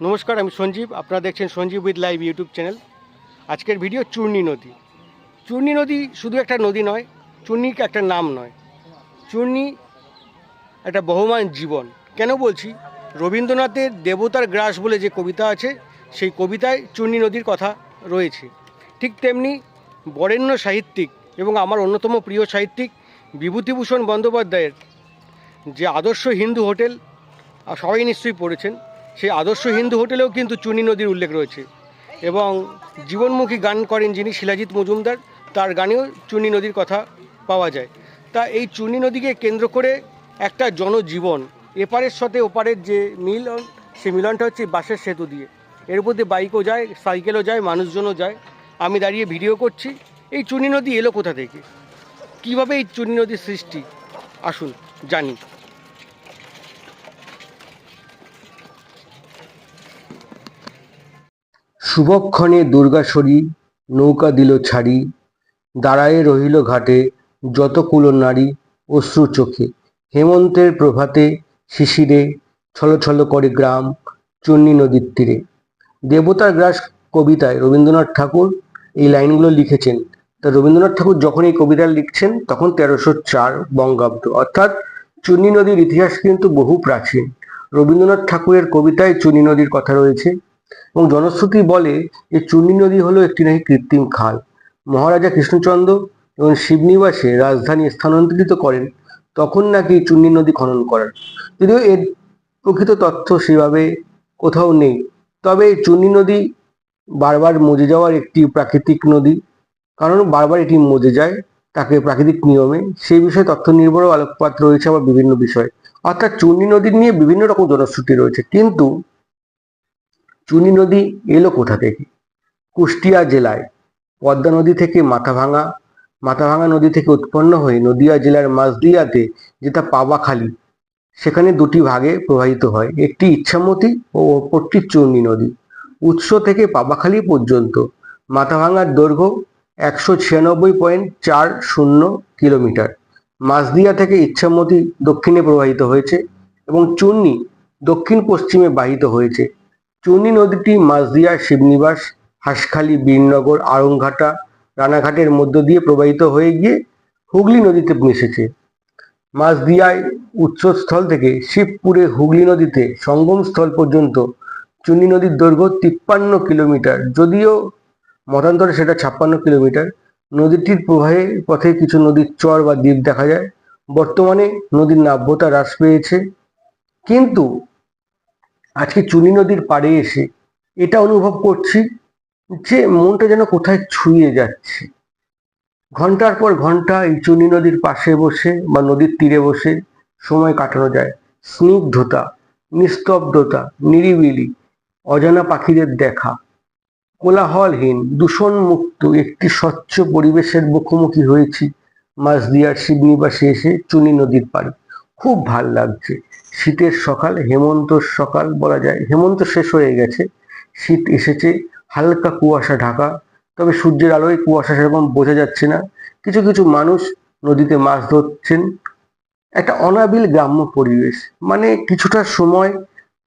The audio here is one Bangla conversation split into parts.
নমস্কার, আমি সঞ্জীব। আপনারা দেখছেন Sanjeev with live YouTube channel. আজকের ভিডিও চূর্ণী নদী। চূর্ণী নদী শুধু একটা নদী নয় চূর্ণী একটা নাম নয়। চূর্ণী একটা বহমান জীবন। কেন বলছি? রবীন্দ্রনাথের দেবতার গ্রাস বলে যে কবিতা আছে, সেই কবিতায় চূর্ণী নদীর কথা রয়েছে। ঠিক তেমনি বরেণ্য সাহিত্যিক এবং আমার অন্যতম প্রিয় সাহিত্যিক বিভূতিভূষণ বন্দ্যোপাধ্যায়ের যে আদর্শ হিন্দু হোটেল সবাই নিশ্চয়ই পড়েছেন। সেই আদর্শ হিন্দু হোটেলেও কিন্তু চুনি নদীর উল্লেখ রয়েছে। এবং জীবনমুখী গান করেন যিনি শিলাজিৎ মজুমদার, তার গানেও চুনি নদীর কথা পাওয়া যায়। তা এই চুনি নদীকে কেন্দ্র করে একটা জনজীবন, এপারের সাথে ওপারের যে মিলন, সেই মিলনটা হচ্ছে বাসের সেতু দিয়ে। এর মধ্যে বাইকও যায়, সাইকেলও যায়, মানুষজনও যায়। আমি দাঁড়িয়ে ভিডিও করছি, এই চুনি নদী এলো কোথা থেকে? কীভাবে এই চুনি নদীর সৃষ্টি? আসুন, জানি। শুভক্ষণে দুর্গাসরী নৌকা দিল ছাড়ি, দাঁড়ায়ে রহিল ঘাটে যত কুলো নারী অশ্রু চোখে। হেমন্তের প্রভাতে শিশিরে ছলছল করে গ্রাম চন্নী নদীর তীরে। দেবতার গ্রাস কবিতায় রবীন্দ্রনাথ ঠাকুর এই লাইনগুলো লিখেছেন। তা রবীন্দ্রনাথ ঠাকুর যখন এই কবিতা লিখছেন, তখন তেরোশো চার বঙ্গাব্দ। অর্থাৎ চুন্নি নদীর ইতিহাস কিন্তু বহু প্রাচীন। রবীন্দ্রনাথ ঠাকুরের কবিতায় চুনি নদীর কথা রয়েছে। এবং জনশ্রুতি বলে যে চূর্ণী নদী হলো একটি নাকি কৃত্রিম খাল। মহারাজা কৃষ্ণচন্দ্র এবং শিবনিবাসে রাজধানী স্থানান্তরিত করেন, তখন নাকি চূর্ণী নদী খনন করেন। যদিও এর প্রকৃত তথ্য সেভাবে কোথাও নেই, তবে চূর্ণী নদী বারবার মজে যাওয়ার একটি প্রাকৃতিক নদী। কারণ বারবার এটি মজে যায় তাকে প্রাকৃতিক নিয়মে। সেই বিষয়ে তথ্য নির্ভরও আলোকপাত রয়েছে আবার বিভিন্ন বিষয়। অর্থাৎ চূর্ণী নদী নিয়ে বিভিন্ন রকম জনশ্রুতি রয়েছে। কিন্তু চুনি নদী এলো কোথা থেকে? কুষ্টিয়া জেলায়। পদ্মা নদী থেকে মাথাভাঙা মাথাভাঙা নদী থেকে উৎপন্ন হয়ে নদিয়া জেলার মাঝদিয়াতে, যেটা পাবাখালী সেখানে দুটি ভাগে প্রবাহিত হয়। একটি ইচ্ছামতি ও অপরটি চূর্ণী নদী। উৎস থেকে পাবাখালী পর্যন্ত মাথাভাঙার দৈর্ঘ্য একশো ছিয়ানব্বই পয়েন্ট চার শূন্য কিলোমিটার। মাঝদিয়া থেকে ইচ্ছামতি দক্ষিণে প্রবাহিত হয়েছে এবং চূর্ণী দক্ষিণ পশ্চিমে বাহিত হয়েছে। চুনি নদীটি মাঝদিয়া শিবনিবাস, হাঁসখালী, বীরনগর, আড়ংঘাটা, রানাঘাটের মধ্য দিয়ে প্রবাহিত হয়ে গিয়ে হুগলি নদীতে মিশেছে। মাঝদিয়ায় উৎসস্থল থেকে শিবপুরে হুগলি নদীতে সঙ্গমস্থল পর্যন্ত চুনি নদীর দৈর্ঘ্য তিপ্পান্ন কিলোমিটার। যদিও মতান্তরে সেটা ছাপ্পান্ন কিলোমিটার, নদীটির প্রবাহের পথে কিছু নদীর চর বা দ্বীপ দেখা যায়। বর্তমানে নদীর নাব্যতা হ্রাস পেয়েছে। কিন্তু আজকে চুনি নদীর পাড়ে এসে এটা অনুভব করছি যে মনটা যেন কোথায় ছুঁয়ে যাচ্ছে। ঘণ্টার পর ঘণ্টা এই চুনি নদীর পাশে বসে বা নদীর তীরে বসে সময় কাটানো যায়। স্নিগ্ধতা, নিস্তব্ধতা, নিরিবিলি, অজানা পাখিদের দেখা, কোলাহলহীন দূষণ মুক্ত একটি স্বচ্ছ পরিবেশের মুখোমুখি হয়েছি মাঝদিয়ার শিবনিবাসে এসে চুনি নদীর পাড়ে। খুব ভালো লাগছে। শীতের সকাল, হেমন্ত সকাল বলা যায়। হেমন্ত শেষ হয়ে গেছে, শীত এসেছে, হালকা কুয়াশা ঢাকা। তবে সূর্যের আলোয় কুয়াশা সেরকম বোঝা যাচ্ছে না। কিছু কিছু মানুষ নদীতে মাছ ধরছেন। একটা অনাবিল গ্রাম্য পরিবেশ মানে কিছুটা সময়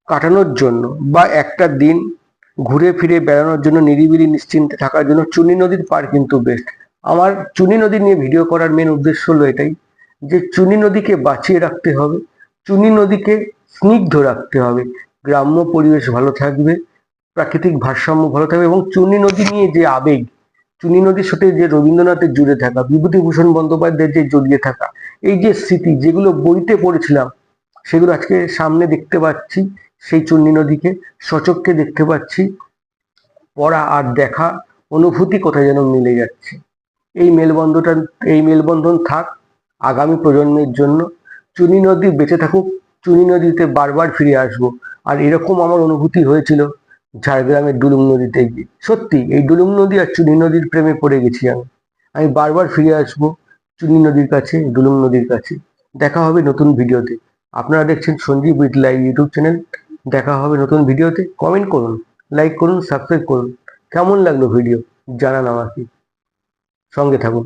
কাটানোর জন্য বা একটা দিন ঘুরে ফিরে বেড়ানোর জন্য নিরিবিলি নিশ্চিন্তে থাকার জন্য চুনি নদীর পার কিন্তু বেস্ট আমার চুনি নদী নিয়ে ভিডিও করার মেন উদ্দেশ্য হলো এটাই, যে চুনি নদীকে বাঁচিয়ে রাখতে হবে। চুনি নদীকে স্নিগ্ধ রাখতে হবে। গ্রাম্য পরিবেশ ভালো থাকবে, প্রাকৃতিক ভারসাম্য ভালো থাকবে এবং চুনি নদী নিয়ে যে আবেগ, চুনি নদীর সাথে যে রবীন্দ্রনাথের জুড়ে থাকা, বিভূতিভূষণ বন্দ্যোপাধ্যায়ের যে জড়িয়ে থাকা, এই যে স্মৃতি যেগুলো বইতে পড়েছিলাম, সেগুলো আজকে সামনে দেখতে পাচ্ছি, সেই চুন্নি নদীকে সচক্ষে দেখতে পাচ্ছি। পড়া আর দেখা, অনুভূতি কোথায় যেন মিলে যাচ্ছে। এই মেলবন্ধনটা, এই মেলবন্ধন থাক আগামী প্রজন্মের জন্য। চুনি নদী বেঁচে থাকুক, চুনি নদীতে বারবার ফিরে আসব। আর এরকম আমার অনুভূতি হয়েছিল ঝাড়গ্রামের ডুলুং নদীতে গিয়ে। সত্যি, এই ডুলুং নদী আর চুনি নদীর প্রেমে পড়ে গেছি আমি। আমি বারবার ফিরে আসব চুনি নদীর কাছে, ডুলুং নদীর কাছে। দেখা হবে নতুন ভিডিওতে। আপনারা দেখছেন সঞ্জীব লাইভ ইউটিউব চ্যানেল। দেখা হবে নতুন ভিডিওতে। কমেন্ট করুন, লাইক করুন, সাবস্ক্রাইব করুন। কেমন লাগল ভিডিও? জানান আমাকে। সঙ্গে থাকুন।